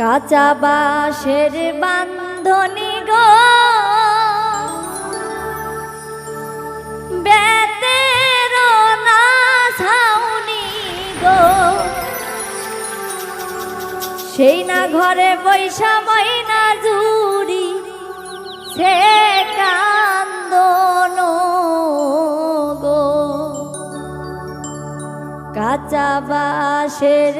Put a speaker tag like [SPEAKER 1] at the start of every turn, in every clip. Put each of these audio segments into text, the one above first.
[SPEAKER 1] কাঁচা বাঁশের বান্ধনি গো। বেতের না ছাউনি গো। সেই না ঘরে বৈশা ময়না জুড়ি, সে কান্দন গো। কাঁচা বাঁশের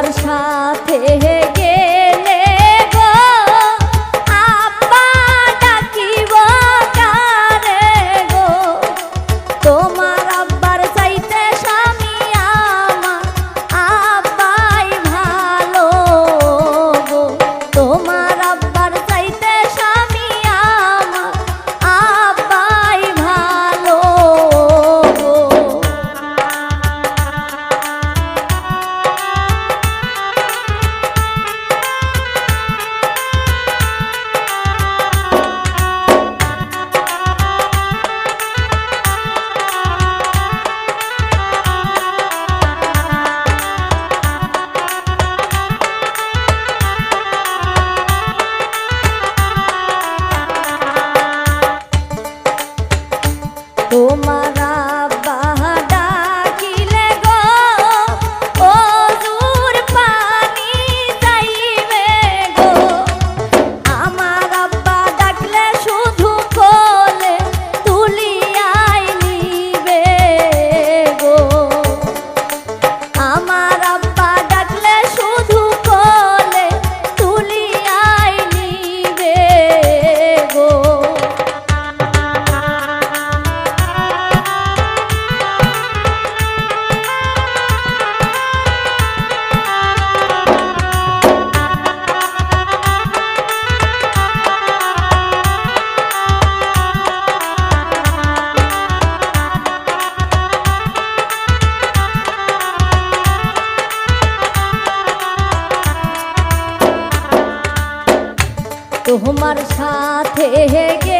[SPEAKER 1] তোমার সাথে তোমার तुम्हारे साथ है गे